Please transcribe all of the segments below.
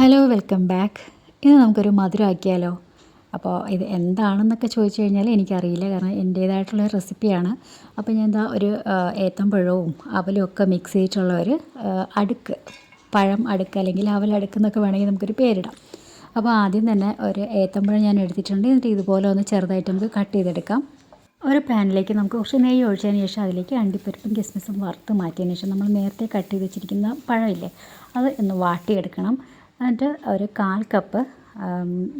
Hello welcome back ഇന്ന് നമുക്കൊരു മധുരം ആക്കിയാലോ അപ്പോൾ ഇത് എന്താണെന്നൊക്കെ ചോദിച്ചു കഴിഞ്ഞാൽ എനിക്കറിയില്ല. കാരണം എന്റേതായിട്ടുള്ള റെസിപ്പിയാണ്. അപ്പോൾ ഞാൻ എന്താ ഒരു ഏത്തമ്പഴവും അവലും ഒക്കെ മിക്സ് ചെയ്തിട്ടുള്ള ഒരു അടുക്ക്. പഴം അടുക്ക് അല്ലെങ്കിൽ അവലടുക്ക് എന്നൊക്കെ വേണമെങ്കിൽ നമുക്കൊരു പേരിടാം. അപ്പോൾ ആദ്യം തന്നെ ഒരു ഏത്തമ്പഴം ഞാൻ എടുത്തിട്ടുണ്ട്. എന്നിട്ട് ഇതുപോലെ ഒന്ന് ചെറുതായിട്ട് നമുക്ക് കട്ട് ചെയ്തെടുക്കാം. ഒരു പാനിലേക്ക് നമുക്ക് കുറച്ച് നെയ്യ് ഒഴിച്ചതിന് ശേഷം അതിലേക്ക് അണ്ടിപ്പരിപ്പും കിസ്മിസും വറുത്ത് മാറ്റിയതിന് ശേഷം നമ്മൾ നേരത്തെ കട്ട് ചെയ്ത് വെച്ചിരിക്കുന്ന പഴമില്ലേ അത് ഒന്ന് വാട്ടിയെടുക്കണം. എന്നിട്ട് ഒരു കാൽ കപ്പ്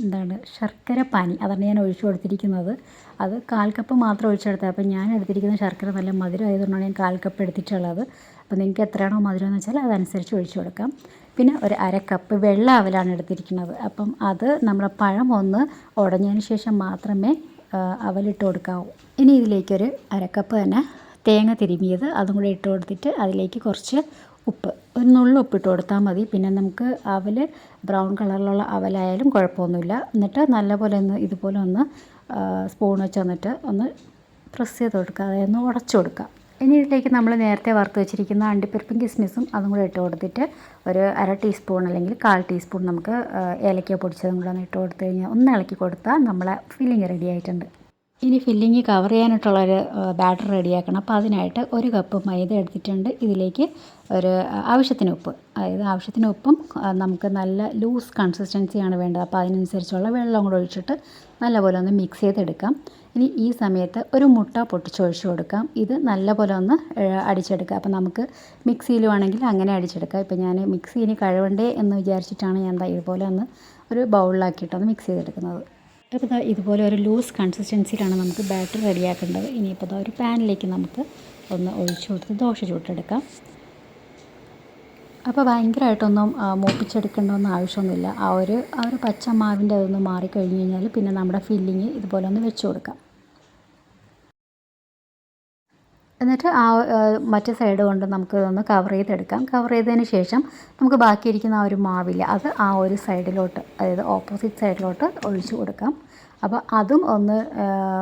എന്താണ് ശർക്കര പാനി. അതാണ് ഞാൻ ഒഴിച്ചു കൊടുത്തിരിക്കുന്നത്. അത് കാൽ കപ്പ് മാത്രം ഒഴിച്ചെടുത്തത്. അപ്പോൾ ഞാൻ എടുത്തിരിക്കുന്ന ശർക്കര നല്ല മധുരം ആയതുകൊണ്ടാണ് ഞാൻ കാൽ കപ്പ് എടുത്തിട്ടുള്ളത്. അപ്പോൾ നിങ്ങൾക്ക് എത്രയാണോ മധുരം എന്ന് വെച്ചാൽ അതനുസരിച്ച് ഒഴിച്ചു കൊടുക്കാം. പിന്നെ ഒരു അര കപ്പ് വെള്ള അവലാണ് എടുത്തിരിക്കുന്നത്. അപ്പം അത് നമ്മുടെ പഴം ഒന്ന് ഉടഞ്ഞതിന് ശേഷം മാത്രമേ അവലിട്ട് കൊടുക്കാവൂ. ഇനി ഇതിലേക്കൊരു അരക്കപ്പ് തന്നെ തേങ്ങ തിരുമിയത്. അതും കൂടി ഇട്ട് കൊടുത്തിട്ട് അതിലേക്ക് കുറച്ച് ഉപ്പ്. ഒരു നുള്ളു ഉപ്പിട്ട് കൊടുത്താൽ മതി. പിന്നെ നമുക്ക് അവൽ ബ്രൗൺ കളറിലുള്ള അവലായാലും കുഴപ്പമൊന്നുമില്ല. എന്നിട്ട് നല്ലപോലെ ഒന്ന് ഇതുപോലെ ഒന്ന് സ്പൂൺ വെച്ച് വന്നിട്ട് ഒന്ന് പ്രസ് ചെയ്ത് കൊടുക്കുക. അതായത് ഒന്ന് ഉടച്ചു കൊടുക്കുക. ഇനി ഇതിലേക്ക് നമ്മൾ നേരത്തെ വറുത്ത് വെച്ചിരിക്കുന്ന അണ്ടിപ്പരിപ്പും കിസ്മിസും അതും കൂടെ ഇട്ട് കൊടുത്തിട്ട് ഒരു അര ടീസ്പൂൺ അല്ലെങ്കിൽ കാൽ ടീസ്പൂൺ നമുക്ക് ഏലക്ക പൊടിച്ചതും കൂടെ ഒന്ന് ഇട്ട് കൊടുത്തു കഴിഞ്ഞാൽ ഒന്ന് ഇളക്കി കൊടുത്താൽ നമ്മളെ ഫില്ലിങ് റെഡി ആയിട്ടുണ്ട്. ഇനി ഫില്ലിങ് കവർ ചെയ്യാനായിട്ടുള്ളൊരു ബാറ്റർ റെഡിയാക്കണം അപ്പോൾ അതിനായിട്ട് ഒരു കപ്പ് മൈദ എടുത്തിട്ടുണ്ട്. ഇതിലേക്ക് ഒരു ആവശ്യത്തിന് ഉപ്പ്. അതായത് ആവശ്യത്തിന് ഉപ്പും നമുക്ക് നല്ല ലൂസ് കൺസിസ്റ്റൻസിയാണ് വേണ്ടത്. അപ്പോൾ അതിനനുസരിച്ചുള്ള വെള്ളം കൂടെ ഒഴിച്ചിട്ട് നല്ലപോലെ ഒന്ന് മിക്സ് ചെയ്തെടുക്കാം. ഇനി ഈ സമയത്ത് ഒരു മുട്ട പൊട്ടിച്ചൊഴിച്ചു കൊടുക്കാം. ഇത് നല്ലപോലെ ഒന്ന് അടിച്ചെടുക്കുക. അപ്പോൾ നമുക്ക് മിക്സിയിലും ആണെങ്കിൽ അങ്ങനെ അടിച്ചെടുക്കാം. ഇപ്പോൾ ഞാൻ മിക്സി ഇനി കഴുകണ്ടേ എന്ന് വിചാരിച്ചിട്ടാണ് ഞാൻ ഇതുപോലെ ഒന്ന് ഒരു ബൗളിലാക്കിയിട്ടൊന്ന് മിക്സ് ചെയ്തെടുക്കുന്നത്. അപ്പോൾ ഇതുപോലെ ഒരു ലൂസ് കൺസിസ്റ്റൻസിയിലാണ് നമുക്ക് ബാറ്റർ റെഡിയാക്കേണ്ടത്. ഇനിയിപ്പോൾ ഒരു പാനിലേക്ക് നമുക്ക് ഒന്ന് ഒഴിച്ചു കൊടുത്ത് ദോശ ചുട്ടെടുക്കാം. അപ്പോൾ ഭയങ്കരമായിട്ടൊന്നും മൂപ്പിച്ചെടുക്കേണ്ടതൊന്നും ആവശ്യമൊന്നുമില്ല. ആ ഒരു ആ ഒരു പച്ച മാവിന്റെ അതൊന്ന് മാറിക്കഴിഞ്ഞ് കഴിഞ്ഞാൽ പിന്നെ നമ്മുടെ ഫില്ലിങ് ഇതുപോലെ ഒന്ന് വെച്ച് കൊടുക്കാം. എന്നിട്ട് ആ മറ്റു സൈഡ് കൊണ്ട് നമുക്ക് ഇതൊന്ന് കവർ ചെയ്തെടുക്കാം. കവർ ചെയ്തതിന് ശേഷം നമുക്ക് ബാക്കിയിരിക്കുന്ന ആ ഒരു മാവില്ല അത് ആ ഒരു സൈഡിലോട്ട് അതായത് ഓപ്പോസിറ്റ് സൈഡിലോട്ട് ഒഴിച്ചു കൊടുക്കാം. അപ്പോൾ അതും ഒന്ന്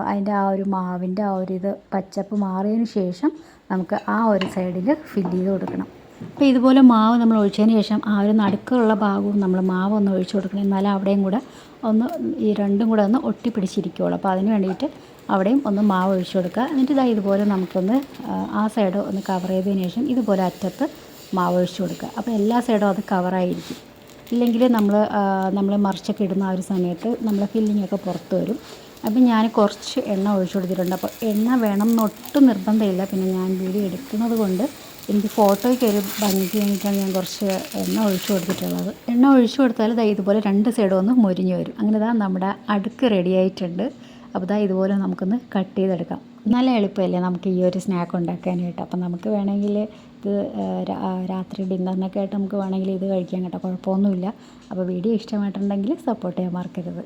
അതിന്റെ ആ ഒരു മാവിന്റെ ആ ഒരു ഇത് പച്ചപ്പ് മാറിയതിന് ശേഷം നമുക്ക് ആ ഒരു സൈഡിൽ ഫില്ല് ചെയ്ത് കൊടുക്കണം. അപ്പോൾ ഇതുപോലെ മാവ് നമ്മൾ ഒഴിച്ചതിന് ശേഷം ആ ഒരു നടുക്കുള്ള ഭാഗവും നമ്മൾ മാവ് ഒന്ന് ഒഴിച്ചു കൊടുക്കണം. എന്നാലും അവിടെയും കൂടെ ഒന്ന് ഈ രണ്ടും കൂടെ ഒന്ന് ഒട്ടിപ്പിടിച്ചിരിക്കുകയുള്ളൂ അപ്പോൾ അതിന് വേണ്ടിയിട്ട് അവിടെയും ഒന്ന് മാവ് ഒഴിച്ചു കൊടുക്കുക. എന്നിട്ട് ഇതാ ഇതുപോലെ നമുക്കൊന്ന് ആ സൈഡ് ഒന്ന് കവർ ചെയ്തതിന് ശേഷം ഇതുപോലെ അറ്റത്ത് മാവ് ഒഴിച്ചു കൊടുക്കുക. അപ്പോൾ എല്ലാ സൈഡും അത് കവറായിരിക്കും ഇല്ലെങ്കിൽ നമ്മൾ നമ്മൾ മറിച്ചൊക്കെ ഇടുന്ന ആ ഒരു സമയത്ത് നമ്മളെ ഫില്ലിങ്ങൊക്കെ പുറത്ത് വരും. അപ്പം ഞാൻ കുറച്ച് എണ്ണ ഒഴിച്ചു കൊടുത്തിട്ടുണ്ട്. അപ്പോൾ എണ്ണ വേണം എന്നൊട്ടും നിർബന്ധമില്ല. പിന്നെ ഞാൻ വീഡിയോ എടുക്കുന്നത് കൊണ്ട് എനിക്ക് ഫോട്ടോയ്ക്ക് ഒരു ഭംഗിക്ക് വേണ്ടിയിട്ടാണ് ഞാൻ കുറച്ച് എണ്ണ ഒഴിച്ചു കൊടുത്തിട്ടുള്ളത്. എണ്ണ ഒഴിച്ചു കൊടുത്താൽ ഇതാ ഇതുപോലെ രണ്ട് സൈഡും ഒന്ന് മുരിഞ്ഞ് വരും. അങ്ങനെ ഇതാ നമ്മുടെ അടുക്ക് റെഡി ആയിട്ടുണ്ട്. അപ്പോൾ ഇതാ ഇതുപോലെ നമുക്കൊന്ന് കട്ട് ചെയ്തെടുക്കാം. നല്ല എളുപ്പമല്ലേ നമുക്ക് ഈ ഒരു സ്നാക്ക് ഉണ്ടാക്കാനായിട്ട്. അപ്പം നമുക്ക് വേണമെങ്കിൽ ഇത് രാത്രി ഡിന്നറിനൊക്കെ ആയിട്ട് നമുക്ക് വേണമെങ്കിൽ ഇത് കഴിക്കാൻ കേട്ടോ. കുഴപ്പമൊന്നുമില്ല. അപ്പോൾ വീഡിയോ ഇഷ്ടമായിട്ടുണ്ടെങ്കിൽ സപ്പോർട്ട് ചെയ്യാൻ മറക്കരുത്.